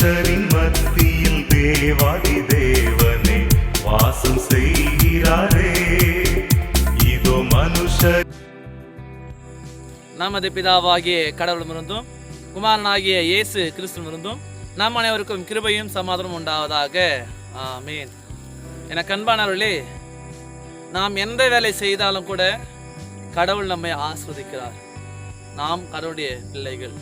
மனுஷரின் மத்தியில் தேவாதி தேவனே வாசம் செய்கிறாரே. இதோ மனுஷர் நமது பிதாவாகிய கடவுளமிருந்தும் குமாரனாகிய இயேசு கிறிஸ்துவிலிருந்தும் நம் அனைவருக்கும் கிருபையும் சமாதானம் உண்டாவதாக. ஆமீன். என கண்பானவர்களே நாம் எந்த வேலை செய்தாலும் கூட கடவுள் நம்மை ஆஸ்வதிக்கிறார். நாம் கடவுளுடைய பிள்ளைகள்.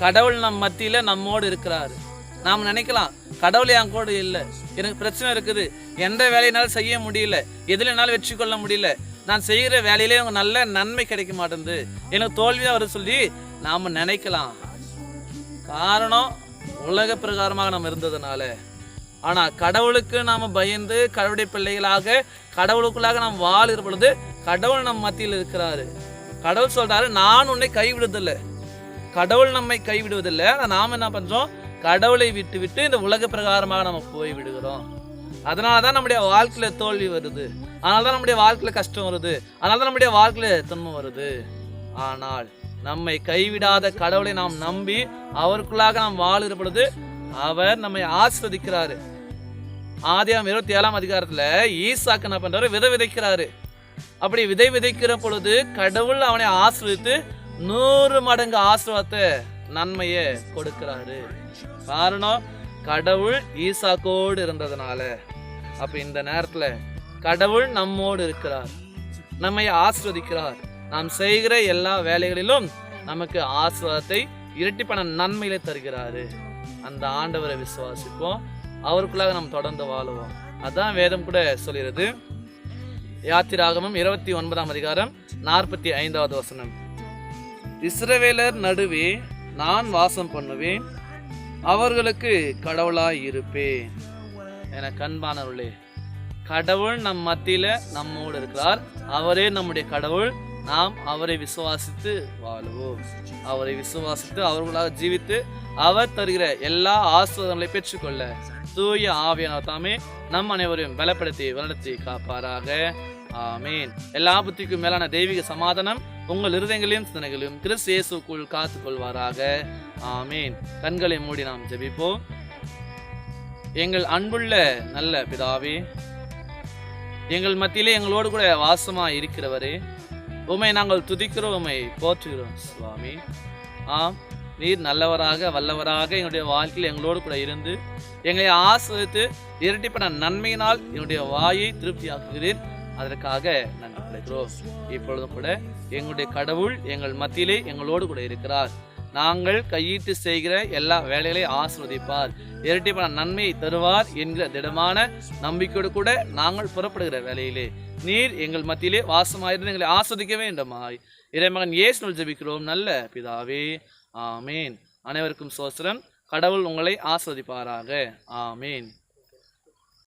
கடவுள் நம் மத்தியில் நம்மோடு இருக்கிறார். நாம் நினைக்கலாம் கடவுள் என் கூட இல்லை. எனக்கு பிரச்சனை இருக்குது. எந்த வேலையினாலும் செய்ய முடியல. எதில் என்னால் வெற்றி கொள்ள முடியல. நான் செய்கிற வேலையிலே எனக்கு நல்ல நன்மை கிடைக்க மாட்டேங்குது. எனக்கு தோல்வியாக வர சொல்லி நாம் நினைக்கலாம். காரணம் உலக பிரகாரமாக நம்ம இருந்ததுனால. ஆனால் கடவுளுக்கு நாம் பயந்து கடவுளுடைய பிள்ளைகளாக கடவுளுக்குள்ளாக நாம் வாழ்கிற பொழுது கடவுள் நம் மத்தியில் இருக்கிறாரு. கடவுள் சொல்கிறாரு நான் உன்னை கைவிடுவதில்லை. கடவுள் நம்மை கைவிடுவதில்லை. ஆனால் நாம் என்ன பண்ணுறோம் கடவுளை விட்டு விட்டு இந்த உலக பிரகாரமாக நம்ம போய் விடுகிறோம். அதனால தான் நம்முடைய வாழ்க்கையில் தோல்வி வருது. அதனால தான் நம்முடைய வாழ்க்கையில் கஷ்டம் வருது. அதனால தான் நம்முடைய வாழ்க்கையில் துன்பம் வருது. ஆனால் நம்மை கைவிடாத கடவுளை நாம் நம்பி அவருக்குள்ளாக நாம் வாழுகிற பொழுது அவர் நம்மை ஆஸ்வதிக்கிறாரு ஆதியாம் இருபத்தி ஏழாம் அதிகாரத்தில் ஈசாக்கு என்ன பண்றாரு? விதை விதைக்கிறாரு. அப்படி விதை விதைக்கிற பொழுது கடவுள் அவனை ஆசிர்வதித்து நூறு மடங்கு ஆசீர்வாதத்தை நன்மையை கொடுக்கிறாரு. காரணம் கடவுள் ஈசாக்கோடு இருந்ததுனால. அப்ப இந்த நேரத்துல கடவுள் நம்மோடு இருக்கிறார். நம்மை ஆஸ்வதிக்கிறார் நாம் செய்கிற எல்லா வேலைகளிலும் நமக்கு ஆசீர்வாதத்தை இரட்டிப்பான நன்மையில தருகிறாரு. அந்த ஆண்டவரை விசுவாசிப்போம். அவருக்குள்ளாக நாம் தொடர்ந்து வாழுவோம். அதான் வேதம் கூட சொல்கிறது. யாத்திராகமம் இருபத்தி ஒன்பதாம் அதிகாரம் நாற்பத்தி ஐந்தாவது வசனம். இஸ்ரவேலர் நடுவே நான் வாசம் பண்ணுவேன் அவர்களுக்கு கடவுளாய் இருப்பேன். என கண்பானவர்களே கடவுள் நம் மத்தியில நம்மோடு இருக்கிறார். அவரே நம்முடைய கடவுள். நாம் அவரை விசுவாசித்து வாழுவோம். அவரை விசுவாசித்து அவர்களாக ஜீவித்து அவர் தருகிற எல்லா ஆசிரியர்களை பெற்றுக்கொள்ள தூய ஆவியானவர் தாமே நம் அனைவரையும் பலப்படுத்தி வளர்த்தி காப்பாராக. ஆமீன். எல்லா புத்திக்கும் மேலான தெய்வீக சமாதானம் உங்கள் இருதயங்களையும் சிந்தனைகளையும் கிறிஸ்து இயேசுக்குள் காத்துக் கொள்வாராக ஆமீன். கண்களை மூடி நாம் ஜெபிப்போம். எங்கள் அன்புள்ள நல்ல பிதாவே எங்கள் மத்தியிலே எங்களோடு கூட வாசமா இருக்கிறவரே உமை நாங்கள் துதிக்கிறோம் உமை போற்றுகிறோம். சுவாமி ஆம் நீர் நல்லவராக வல்லவராக எங்களுடைய வாழ்க்கையில் எங்களோடு கூட இருந்து எங்களை ஆசிரித்து இரட்டிப்பட நன்மையினால் என்னுடைய வாயை திருப்தியாக்குகிறேன் அதற்காக நாங்கள் கிடைக்கிறோம் இப்பொழுதும் கூட எங்களுடைய கடவுள் எங்கள் மத்தியிலே எங்களோடு கூட இருக்கிறார். நாங்கள் கையீட்டு செய்கிற எல்லா வேலைகளையும் ஆசிர்வதிப்பார். இரட்டிப்பான நன்மையை தருவார் என்கிற திடமான நம்பிக்கையோடு கூட நாங்கள் புறப்படுகிற வேலையிலே. நீர் எங்கள் மத்தியிலே வாசமாயிருந்து எங்களை ஆஸ்வதிக்க வேண்டுமாய். இறைமகன் இயேசுவில் ஜெபிக்கிறோம். நல்ல பிதாவே ஆமீன். அனைவருக்கும் சோசரம் கடவுள் உங்களை ஆஸ்வதிப்பாராக ஆமீன்.